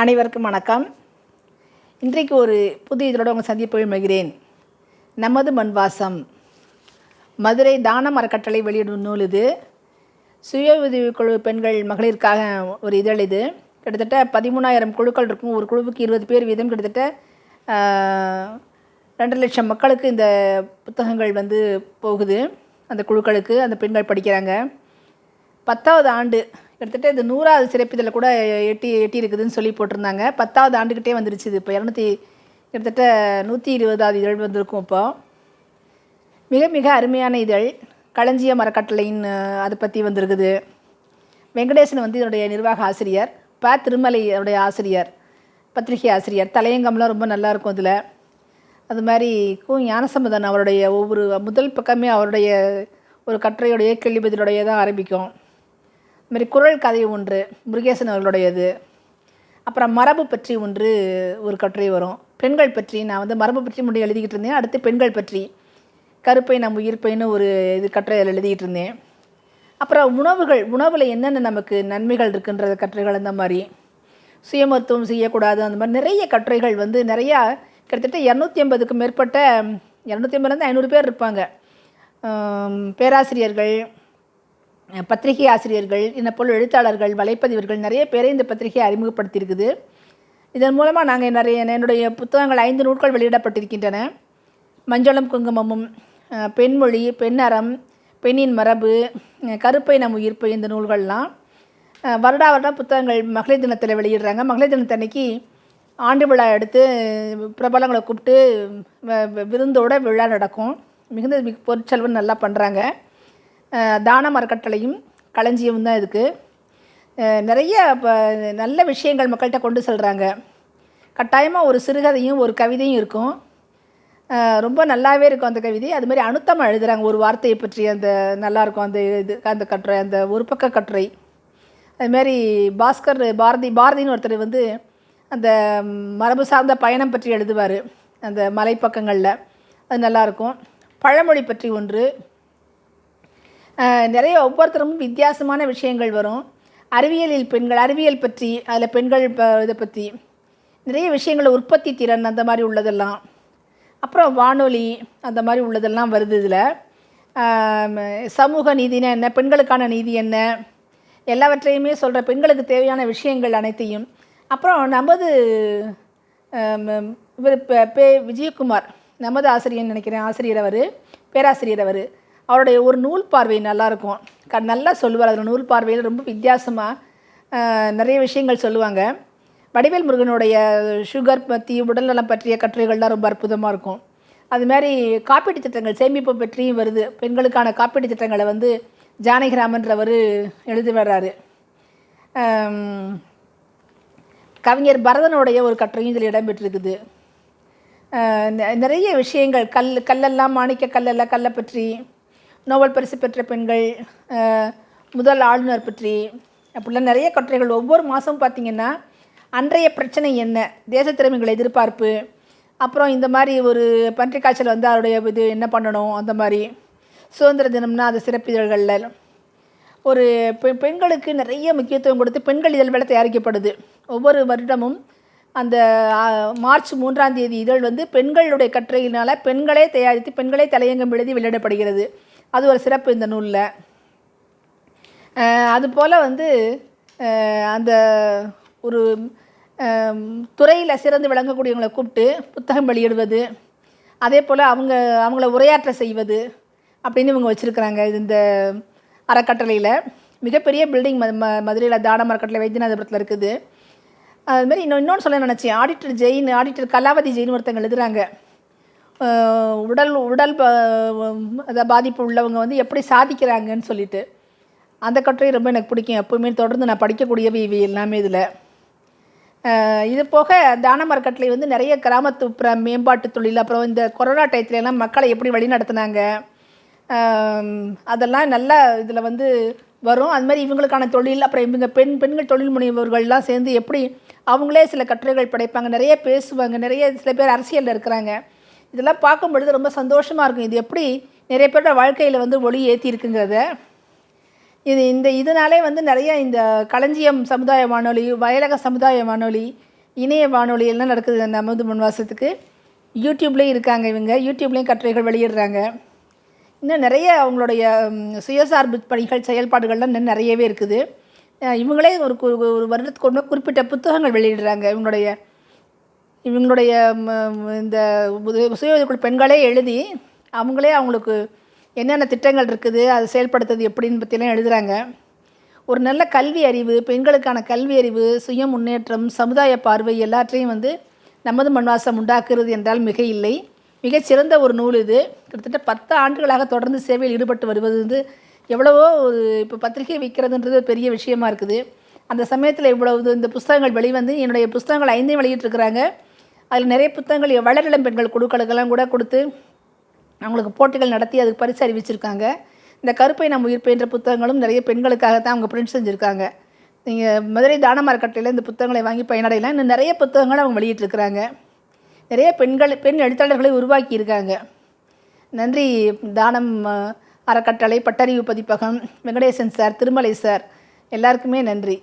அனைவருக்கும் வணக்கம். இன்றைக்கு ஒரு புதிய இதோட உங்கள் சந்திப்பு விரும்புகிறேன் நமது மண்வாசம். மதுரை தானம் மரக்கட்டளை வெளியிடும் நூல் இது. சுய உதவிக்குழு பெண்கள் மகளிருக்காக ஒரு இதழ் இது. கிட்டத்தட்ட பதிமூணாயிரம் குழுக்கள் இருக்கும். ஒரு குழுவுக்கு இருபது பேர் வீதம் கிட்டத்தட்ட ரெண்டு லட்சம் மக்களுக்கு இந்த புத்தகங்கள் வந்து போகுது. அந்த குழுக்களுக்கு அந்த பெண்கள் படிக்கிறாங்க. பத்தாவது ஆண்டு கிட்டத்தட்ட இது நூறாவது சிறப்பிதழில் கூட எட்டி எட்டி இருக்குதுன்னு சொல்லி போட்டிருந்தாங்க. பத்தாவது ஆண்டுக்கிட்டே வந்துருச்சு இது. இப்போ இரநூத்தி கிட்டத்தட்ட நூற்றி இருபதாவது இதழ் வந்திருக்கும் இப்போ. மிக மிக அருமையான இதழ். களஞ்சிய மரக்கட்டளையின் அதை பற்றி வந்திருக்குது. வெங்கடேசன் வந்து இதனுடைய நிர்வாக ஆசிரியர். ப. திருமலை அவருடைய ஆசிரியர். பத்திரிகை ஆசிரியர். தலையங்கம்லாம் ரொம்ப நல்லாயிருக்கும் அதில் அது மாதிரி கு. ஞானசம்பந்தன் அவருடைய ஒவ்வொரு முதல் பக்கமே அவருடைய ஒரு கட்டுரையுடைய கேள்வி பதிலுடைய தான் ஆரம்பிக்கும். அது மாதிரி குரல் கதை ஒன்று முருகேசன் அவர்களுடையது. அப்புறம் மரபு பற்றி ஒன்று ஒரு கட்டுரை வரும். பெண்கள் பற்றி நான் வந்து மரபு பற்றி முன்னாடி எழுதிக்கிட்டு இருந்தேன். அடுத்து பெண்கள் பற்றி. கருப்பை நம் உயிர்ப்பைன்னு ஒரு இது கட்டுரை அதில் எழுதிக்கிட்டு இருந்தேன். அப்புறம் உணவுகள் உணவில் என்னென்ன நமக்கு நன்மைகள் இருக்குன்ற கட்டுரைகள் அந்த மாதிரி. சுய மருத்துவம் செய்யக்கூடாது அந்த மாதிரி நிறைய கட்டுரைகள் வந்து நிறையா கிட்டத்தட்ட இரநூத்தி ஐம்பதுக்கும் மேற்பட்ட இரநூத்தி ஐம்பதுலேருந்து ஐநூறு பேர் இருப்பாங்க. பேராசிரியர்கள் பத்திரிகை ஆசிரியர்கள் இன்னப்போல் எழுத்தாளர்கள் வலைப்பதிவர்கள் நிறைய பேரை இந்த பத்திரிகை அறிமுகப்படுத்தியிருக்குது. இதன் மூலமாக நாங்கள் நிறைய என்னுடைய புத்தகங்கள் ஐந்து நூட்கள் வெளியிடப்பட்டிருக்கின்றன. மஞ்சளம் குங்குமமும் பெண்மொழி பெண்ணறம் பெண்ணின் மரபு கருப்பை நம் உயிர்ப்பு இந்த நூல்கள்லாம் வருடா வருடம் புத்தகங்கள் மகளிர் தினத்தில் வெளியிடுறாங்க. மகளிர் தினத்தன்னைக்கு ஆண்டு விழா எடுத்து பிரபலங்களை கூப்பிட்டு வ- விருந்தோட விழா நடக்கும். மிகுந்த மிக பொருட்செலவு நல்லா பண்ணுறாங்க தான மரக்கட்டளையும் களஞ்சியமும் தான் இதுக்கு நிறைய இப்போ நல்ல விஷயங்கள் மக்கள்கிட்ட கொண்டு செல்கிறாங்க கட்டாயமாக ஒரு சிறுகதையும் ஒரு கவிதையும் இருக்கும். ரொம்ப நல்லாவே இருக்கும் அந்த கவிதை. அது மாதிரி அனுத்தமாக எழுதுகிறாங்க ஒரு வார்த்தையை பற்றி அந்த நல்லாயிருக்கும் அந்த இது அந்த கட்டுரை அந்த ஒரு பக்க கட்டுரை. அதுமாரி பாஸ்கர் பாரதி பாரதின்னு ஒருத்தர் வந்து அந்த மரபு சார்ந்த பயணம் பற்றி எழுதுவார். அந்த மலைப்பக்கங்களில். அது நல்லாயிருக்கும் பழமொழி பற்றி ஒன்று. நிறைய ஒவ்வொருத்தரும் வித்தியாசமான விஷயங்கள் வரும். அறிவியலில் பெண்கள் அறிவியல் பற்றி அதில் பெண்கள் ப இதை பற்றி நிறைய விஷயங்கள் உற்பத்தி திறன் அந்த மாதிரி உள்ளதெல்லாம். அப்புறம் வானொலி அந்த மாதிரி உள்ளதெல்லாம் வருது இதில். சமூக நீதினா என்ன பெண்களுக்கான நீதி என்ன எல்லாவற்றையுமே சொல்கிற பெண்களுக்கு தேவையான விஷயங்கள் அனைத்தையும். அப்புறம் நமது இவர் பே- பே விஜயகுமார் நமது ஆசிரியர் நினைக்கிறேன் ஆசிரியர் அவர் பேராசிரியர் அவர். அவருடைய ஒரு நூல் பார்வை நல்லாயிருக்கும். க நல்லா சொல்லுவார். அதில் நூல் பார்வையில் ரொம்ப வித்தியாசமாக நிறைய விஷயங்கள் சொல்லுவாங்க. வடிவேல் முருகனுடைய சுகர் பற்றி உடல்நலம் பற்றிய கட்டுரைகள்லாம் ரொம்ப அற்புதமாக இருக்கும். அதுமாரி காப்பீட்டு திட்டங்கள் சேமிப்பு பற்றியும் வருது. பெண்களுக்கான காப்பீட்டு திட்டங்களை வந்து ஜானகிராமன்றவர் எழுதி வர்றாரு. கவிஞர் பரதனுடைய ஒரு கட்டுரையும் இதில் இடம்பெற்றிருக்குது. நிறைய விஷயங்கள். கல் கல்லெல்லாம் மாணிக்க கல்லெல்லாம் கல்லை பற்றி நோபல் பரிசு பெற்ற பெண்கள் முதல் ஆளுநர் பற்றி அப்படிலாம் நிறைய கட்டுரைகள் ஒவ்வொரு மாதமும் பார்த்திங்கன்னா அன்றைய பிரச்சனை என்ன தேச திறமைகள் எதிர்பார்ப்பு அப்புறம் இந்த மாதிரி ஒரு பன்றி காய்ச்சல் வந்து அவருடைய இது என்ன பண்ணணும் அந்த மாதிரி. சுதந்திர தினம்னா அது சிறப்பிதழ்களில் ஒரு பெ பெண்களுக்கு நிறைய முக்கியத்துவம் கொடுத்து பெண்கள் இதழ் வேலை தயாரிக்கப்படுது. ஒவ்வொரு வருடமும் அந்த மார்ச் மூன்றாம் தேதி இதழ் வந்து பெண்களுடைய கட்டுரையினால் பெண்களே தயாரித்து பெண்களே தலையங்கம் எழுதி வெளியிடப்படுகிறது. அது ஒரு சிறப்பு இந்த நூலில். அதுபோல் வந்து அந்த ஒரு துறையில் சிறந்து விளங்கக்கூடியவங்களை கூப்பிட்டு புத்தகம் வெளியிடுவது அதே போல் அவங்க அவங்கள உரையாற்ற செய்வது அப்படின்னு இவங்க வச்சுருக்குறாங்க. இது இந்த அறக்கட்டளையில். மிகப்பெரிய பில்டிங் ம ம மதுரையில் தான அறக்கட்டளை வைத்தியநாதபுரத்தில் இருக்குது. அதுமாரி இன்னும் இன்னொன்று சொல்ல நினச்சேன். ஆடிட்டர் ஜெயின் ஆடிட்டர் கலாவதி ஜெயின் ஒருத்தங்க எழுதுகிறாங்க உடல் உடல் ப- அதாவது பாதிப்பு உள்ளவங்க வந்து எப்படி சாதிக்கிறாங்கன்னு சொல்லிட்டு அந்த கட்டுரை ரொம்ப எனக்கு பிடிக்கும். எப்பவுமே தொடர்ந்து நான் படிக்கக்கூடியவை இவை எல்லாமே இதில். இது போக தானமர கட்டளை வந்து நிறைய கிராமத்து மேம்பாட்டு தொழில் அப்புறம் இந்த கொரோனா டயத்துலலாம் மக்களை எப்படி வழி நடத்துனாங்க அதெல்லாம் நல்லா இதில் வந்து வரும். அது மாதிரி இவங்களுக்கான தொழில் அப்புறம் இவங்க பெண் பெண்கள் தொழில் முனைவர்கள்லாம் சேர்ந்து எப்படி அவங்களே சில கட்டுரைகள் படைப்பாங்க. நிறைய பேசுவாங்க. நிறைய சில பேர் அரசியலில் இருக்கிறாங்க. இதெல்லாம் பார்க்கும் பொழுது ரொம்ப சந்தோஷமாக இருக்கும். இது எப்படி நிறைய பேரோட வாழ்க்கையில் வந்து ஒளி ஏற்றி இருக்குங்கிறத இது இந்த இதனாலே வந்து நிறைய இந்த களஞ்சியம் சமுதாய வானொலி வயலக சமுதாய வானொலி இணைய வானொலி எல்லாம் நடக்குது நமது முன்வாசத்துக்கு. யூடியூப்லேயும் இருக்காங்க இவங்க. யூடியூப்லேயும் கட்டுரைகள் வெளியிடுறாங்க. இன்னும் நிறைய அவங்களுடைய சுயசார்பு பணிகள் செயல்பாடுகள்லாம் இன்னும் நிறையவே இருக்குது. இவங்களே ஒரு கு- ஒரு வருடத்துக்கு ஒன்று குறிப்பிட்ட புத்தகங்கள் வெளியிடுறாங்க இவங்களுடைய இவங்களுடைய இந்த உத- சுய உதவிக்குழு பெண்களே எழுதி அவங்களே அவங்களுக்கு என்னென்ன திட்டங்கள் இருக்குது அதை செயல்படுத்துறது எப்படின்னு பற்றிலாம் எழுதுகிறாங்க ஒரு நல்ல கல்வி அறிவு பெண்களுக்கான கல்வி அறிவு சுய முன்னேற்றம் சமுதாய பார்வை எல்லாற்றையும் வந்து நமது மண்வாசம் உண்டாக்குறது என்றால் மிக இல்லை. மிகச்சிறந்த ஒரு நூல் இது. கிட்டத்தட்ட பத்து ஆண்டுகளாக தொடர்ந்து சேவையில் ஈடுபட்டு வருவது வந்து எவ்வளவோ ஒரு இப்போ பத்திரிகை விற்கிறதுன்றது பெரிய விஷயமா இருக்குது. அந்த சமயத்தில் இவ்வளவு இந்த புஸ்தகங்கள் வெளிவந்து என்னுடைய புஸ்தகங்கள் ஐந்தையும் வெளியிட்டிருக்கிறாங்க. அதில் நிறைய புத்தகங்கள் வளரிளம் பெண்கள் குழுக்களுக்கெல்லாம் கூட கொடுத்து அவங்களுக்கு போட்டிகள் நடத்தி அதுக்கு பரிசு அறிவிச்சிருக்காங்க. இந்த கருப்பை நம் உயிர் பெயின்ற புத்தகங்களும் நிறைய பெண்களுக்காக தான் அவங்க பிரிண்ட் செஞ்சுருக்காங்க. நீங்கள் மதுரை தான மார்க்கெட்டில் இந்த புத்தகங்களை வாங்கி பயனடையலாம். இன்னும் நிறைய புத்தகங்கள் அவங்க வெளியிட்டிருக்கிறாங்க. நிறைய பெண்கள் பெண் எழுத்தாளர்களை உருவாக்கியிருக்காங்க நன்றி தானம் அறக்கட்டளை பட்டறிவு பதிப்பகம் வெங்கடேசன் சார் திருமலை சார். எல்லாருக்குமே நன்றி.